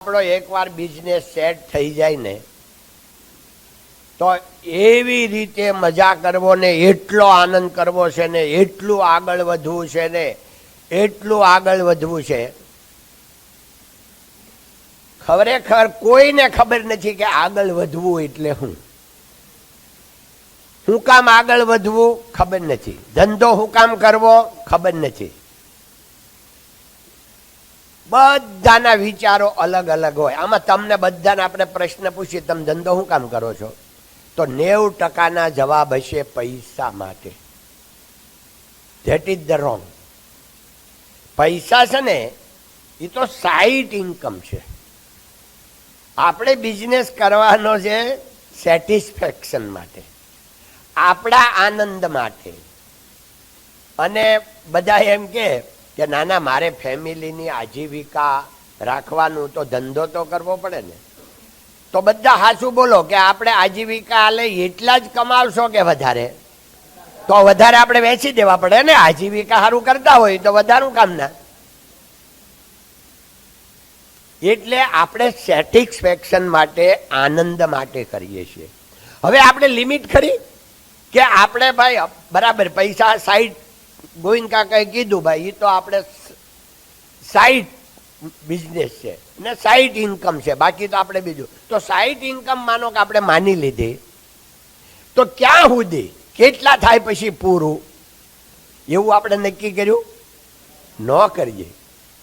આપણો એકવાર business set થઈ જાય ને, તો એવી રીતે મજા કરવો ને, એટલો આનંદ કરવો છે ને, એટલું આગળ વધવું છે ને, એટલું આગળ વધવું છે. ખરેખર કોઈને ખબર નથી કે આગળ વધવું એટલે હું. હું કામ આગળ વધવું ખબર નથી. ધંધો હું કામ કરવો ખબર નથી. બધાના વિચારો અલગ અલગ હોય. આમાં તમને બધાને આપણે પ્રશ્ન પૂછીએ, તમે ધંધો શું કામ કરો છો? તો નેવ ટકાના જવાબ હશે પૈસા માટે. ધેટ ઇઝ ધ રોંગ પૈસા છે ને એ તો સાઇટ ઇન્કમ છે. આપણે બિઝનેસ કરવાનો છે સેટિસ્ફેક્શન માટે. આપણા આનંદ માટે. અને બધા એમ કે કે ના ના મારે ફેમિલીની આજીવિકા રાખવાનું તો ધંધો તો કરવો પડે ને. તો બધા હાસું બોલો કે આપણે આજીવિકા આલે એટલા જ કમાવશો કે વધારે? તો વધારે આપણે વેચી દેવા પડે ને. આજીવિકા સારું કરતા હોય તો વધારું કામ ના. એટલે આપણે સેટિસ્ફેક્શન માટે, આનંદ માટે કરીએ છીએ. હવે આપણે લિમિટ ખરી? કે આપણે ભાઈ, બરાબર, પૈસા સાઈડ ગોવિંદ કાકાએ કીધું, ભાઈ એ તો આપણે સાઈડ બિઝનેસ છે ને સાઈડ ઇન્કમ છે, બાકી તો આપણે બીજું. તો સાઈડ ઇન્કમ માનો કે આપણે માની લીધી. તો ક્યાં સુધી? કેટલા થાય પછી પૂરું? એવું આપણે નક્કી કર્યું? ન કરીએ.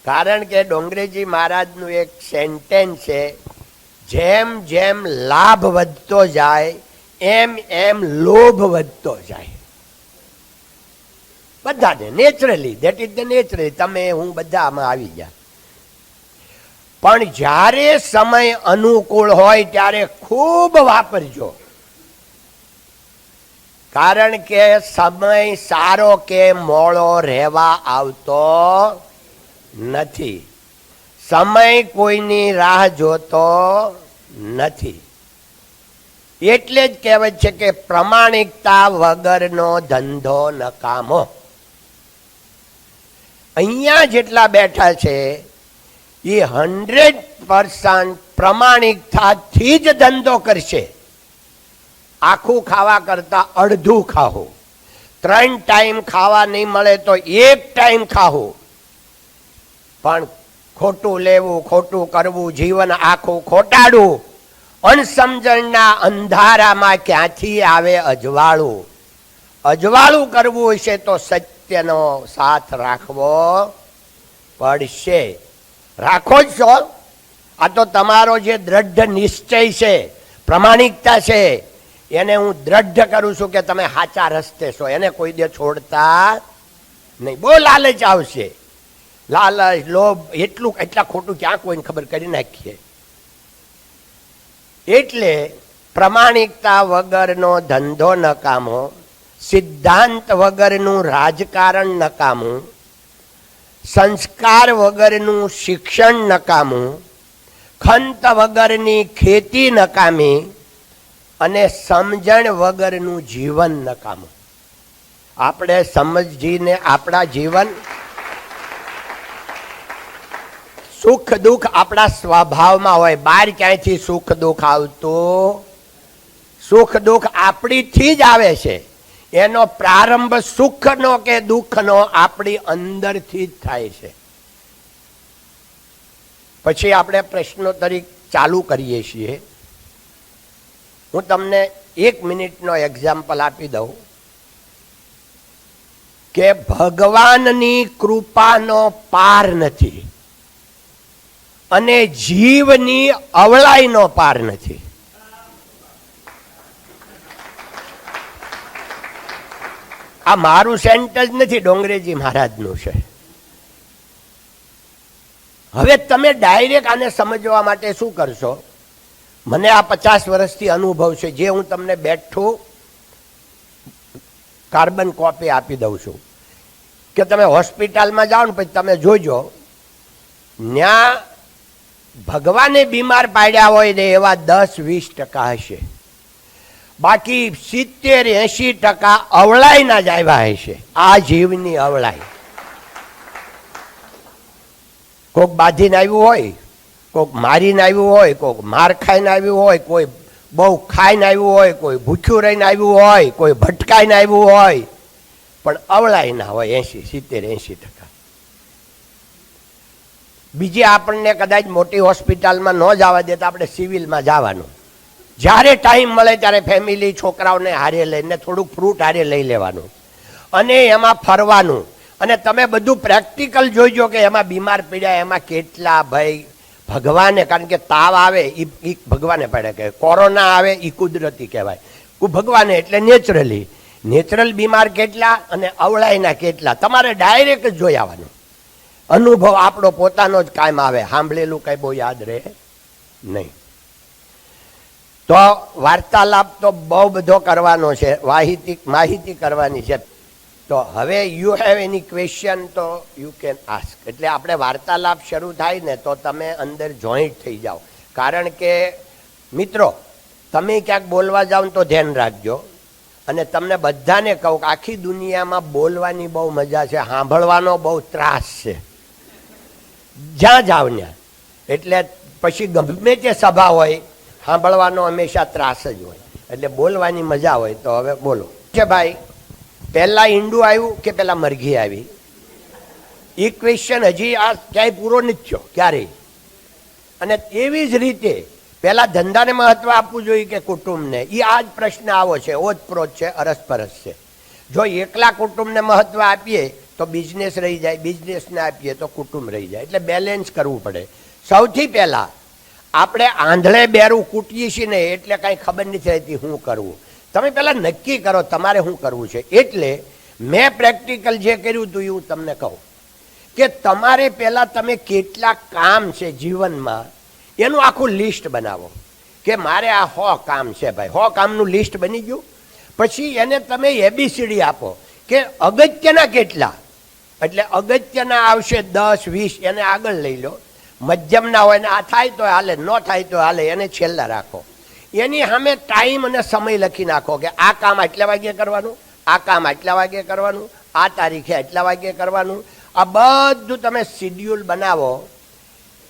કારણ કે ડોંગરેજી મહારાજનું એક સેન્ટેન્સ છે, જેમ જેમ લાભ વધતો જાય, એમ એમ લોભ વધતો જાય. બધાને naturally that is the naturally તમે, હું બધામાં આવી ગયા. પણ જ્યારે સમય અનુકૂળ હોય ત્યારે ખૂબ વાપરજો. કારણ કે સમય સારો કે મોળો રહેવા આવતો નથી. સમય કોઈની રાહ જોતો નથી. એટલે જ કહેવાય છે કે પ્રમાણિકતા વગરનો ધંધો નકામો. અહીંયા જેટલા બેઠા છે, એ હંડ્રેડ પર્સન્ટ પ્રમાણિકતાથી જ ધંધો કરશે. આખું ખાવા કરતા અડધું ખાવું ત્રણ ટાઈમ ખાવા નહીં મળે તો એક ટાઈમ ખાવું પણ ખોટું લેવું, ખોટું કરવું, જીવન આખું ખોટાડવું, અણસમજણના અંધારામાં ક્યાંથી આવે અજવાળું? અજવાળું કરવું હશે તો સત્યનો સાથ રાખવો પડશે. રાખો જ છો. આ તો તમારો જે દ્રઢ નિશ્ચય છે, પ્રમાણિકતા છે, એને હું દ્રઢ કરું છું કે તમે સાચા રસ્તે છો. એને કોઈ દે છોડતા નહીં. બહુ લાલચ આવશે. લાલચ, લોભ, એટલું, એટલા ખોટું ક્યાં કોઈને ખબર કરી નાખીએ? એટલે પ્રમાણિકતા વગરનો ધંધો નકામો સિદ્ધાંત વગરનું રાજકારણ નકામું, સંસ્કાર વગરનું શિક્ષણ નકામું, ખંત વગરની ખેતી નકામી અને સમજણ વગરનું જીવન નકામું. આપણે સમજીને આપણા જીવન સુખ દુઃખ આપણા સ્વભાવમાં હોય. બહાર ક્યાંયથી સુખ દુઃખ આવતું? સુખ દુઃખ આપણીથી જ આવે છે. એનો પ્રારંભ સુખનો કે દુઃખનો આપણી અંદરથી જ થાય છે. પછી આપણે પ્રશ્નોત્તરી ચાલુ કરીએ છીએ. હું તમને એક મિનિટનો એક્ઝામ્પલ આપી દઉં. કે ભગવાનની કૃપાનો પાર નથી. અને જીવની અવળાઈનો પાર નથી. આ મારું સેન્ટેન્સ નથી, ડોંગરેજી મહારાજનું છે. હવે તમે ડાયરેક્ટ આને સમજવા માટે શું કરશો? મને આ પચાસ વર્ષથી અનુભવ છે, જે હું તમને બેઠું કાર્બન કોપી આપી દઉં છું. કે તમે હોસ્પિટલમાં જાઓ ને પછી તમે જોજો ત્યાં ભગવાને બીમાર પાડ્યા હોય ને એવા દસ વીસ ટકા હશે. બાકી સિત્તેર એંશી ટકા અવળાઈના જ આવ્યા હશે આ જીવની અવળાઈ. કોક બાંધીને આવ્યું હોય કોઈક મારીને આવ્યું હોય કોઈક માર ખાઈને આવ્યું હોય, કોઈ બહુ ખાઈને આવ્યું હોય, કોઈ ભૂખ્યું રહીને આવ્યું હોય, કોઈ ભટકાઈને આવ્યું હોય, પણ અવળાઈ ના હોય એંશી, સિત્તેર, એંશી ટકા. બીજી આપણને કદાચ મોટી હોસ્પિટલમાં ન જવા દે તો આપણે સિવિલમાં જવાનું. જ્યારે ટાઈમ મળે ત્યારે ફેમિલી છોકરાઓને હારે લઈને થોડુંક ફ્રૂટ હારે લઈ લેવાનું. અને એમાં ફરવાનું. અને તમે બધું પ્રેક્ટિકલ જોઈજો કે એમાં બીમાર પીડ્યા, એમાં કેટલા ભાઈ ભગવાને, કારણ કે તાવ આવે એ ભગવાને પડે કે કોરોના આવે એ કુદરતી કહેવાય. ભગવાને એટલે નેચરલી નેચરલ બીમાર કેટલા અને અવળાઈના કેટલા. તમારે ડાયરેક્ટ જોઈ આવવાનું. અનુભવ આપણો પોતાનો જ કાયમ આવે. સાંભળેલું કાંઈ બહુ યાદ રહે? નહીં. તો વાર્તાલાપ તો બહુ બધો કરવાનો છે માહિતી માહિતી કરવાની છે. તો હવે યુ હેવ એની ક્વેશ્ચન તો યુ કેન આસ્ક એટલે આપણે વાર્તાલાપ શરૂ થાય ને તો તમે અંદર જોઈન્ટ થઈ જાઓ. કારણ કે, મિત્રો, તમે ક્યાંક બોલવા જાઓ તો ધ્યાન રાખજો. અને તમને બધાને કહું કે આખી દુનિયામાં બોલવાની બહુ મજા છે, સાંભળવાનો બહુ ત્રાસ છે. જ્યાં જાવ ત્યાં. એટલે પછી ગમે તે સભા હોય સાંભળવાનો હંમેશા ત્રાસ જ હોય. એટલે બોલવાની મજા હોય તો હવે બોલો. કે ભાઈ, પહેલાં ઈંડું આવ્યું કે પહેલાં મરઘી આવી? એ ક્વેશ્ચન હજી આ ક્યાંય પૂરો નથી થયો, ક્યારેય. અને એવી જ રીતે પહેલાં ધંધાને મહત્વ આપવું જોઈએ કે કુટુંબને? એ આ જ પ્રશ્ન આવો છે ઓતપ્રોત છે અરસપરસ છે. જો એકલા કુટુંબને મહત્વ આપીએ, તો બિઝનેસ રહી જાય બિઝનેસને આપીએ, તો કુટુંબ રહી જાય. એટલે બેલેન્સ કરવું પડે. સૌથી પહેલા આપણે આંધળે બેરું કૂટીએ છીએ ને એટલે કાંઈ ખબર નથી રહેતી શું કરવું તમે પહેલાં નક્કી કરો તમારે શું કરવું છે. એટલે મેં પ્રેક્ટિકલ જે કર્યું હતું એ હું તમને કહું કે તમારે પહેલાં તમે કેટલા કામ છે જીવનમાં, એનું આખું લિસ્ટ બનાવો કે મારે આ હો કામ છે ભાઈ. હો કામનું લિસ્ટ બની ગયું. પછી એને તમે એબીસીડી આપો કે અગત્યના કેટલા? એટલે અગત્યના આવશે દસ, વીસ, એને આગળ લઈ લો. મધ્યમના હોય ને આ થાય તો હાલે, ન થાય તો હાલે, એને છેલ્લા રાખો. એની સામે ટાઈમ અને સમય લખી નાખો કે આ કામ આટલા વાગ્યે કરવાનું, આ કામ આટલા વાગ્યે કરવાનું, આ તારીખે આટલા વાગ્યે કરવાનું. આ બધું તમે શિડ્યુલ બનાવો,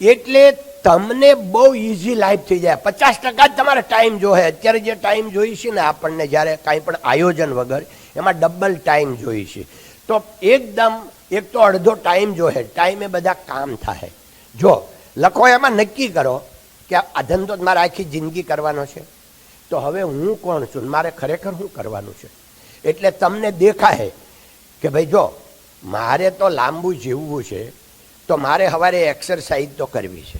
એટલે તમને બહુ ઇઝી લાઈફ થઈ જાય. પચાસ ટકા જ તમારે ટાઈમ જોહે. અત્યારે જે ટાઈમ જોઈએ છે ને આપણને જ્યારે કાંઈ પણ આયોજન વગર, એમાં ડબલ ટાઈમ જોઈએ છે. તો એકદમ, એક તો અડધો ટાઈમ જોહે. ટાઈમે બધા કામ થાય જો, લખો એમાં નક્કી કરો કે આ ધંધો જ મારે આખી જિંદગી કરવાનો છે. તો હવે હું કોણ છું? મારે ખરેખર શું કરવાનું છે? એટલે તમને દેખાય કે ભાઈ જો, મારે તો લાંબુ જીવવું છે, તો મારે સવારે એક્સરસાઇઝ તો કરવી છે.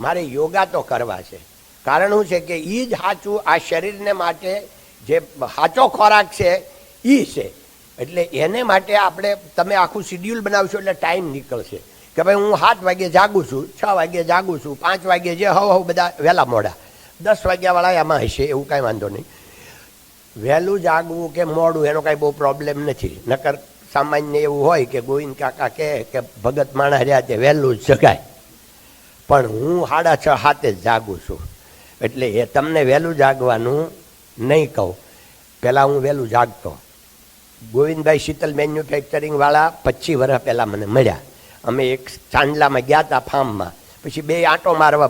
મારે યોગા તો કરવા છે. કારણ શું છે કે એ જ સાચું આ શરીરને માટે જે સાચો ખોરાક છે એ છે. એટલે એને માટે આપણે, તમે આખું શિડ્યુલ બનાવશો એટલે ટાઈમ નીકળશે. કે ભાઈ હું સાત વાગે જાગું છું, છ વાગે જાગું છું, પાંચ વાગે જે હવ હવ બધા વહેલા મોડા. દસ વાગ્યાવાળા એમાં હશે, એવું કાંઈ વાંધો નહીં. વહેલું જાગવું કે મોડું, એનો કાંઈ બહુ પ્રોબ્લેમ નથી. નકર સામાન્ય એવું હોય કે ગોવિંદ કાકા કહે કે ભગત માણસ રહ્યા તે વહેલું જ જગાય. પણ હું સાડા છ હાથે જ જાગું છું. એટલે એ તમને વહેલું જાગવાનું નહીં કહું. પહેલાં હું વહેલું જાગતો. ગોવિંદભાઈ શીતલ મેન્યુફેક્ચરિંગવાળા પચીસ વર્ષ પહેલાં મને મળ્યા. અમે એક ચાંદલામાં ગયા હતા ફાર્મમાં. પછી બે આંટો મારવા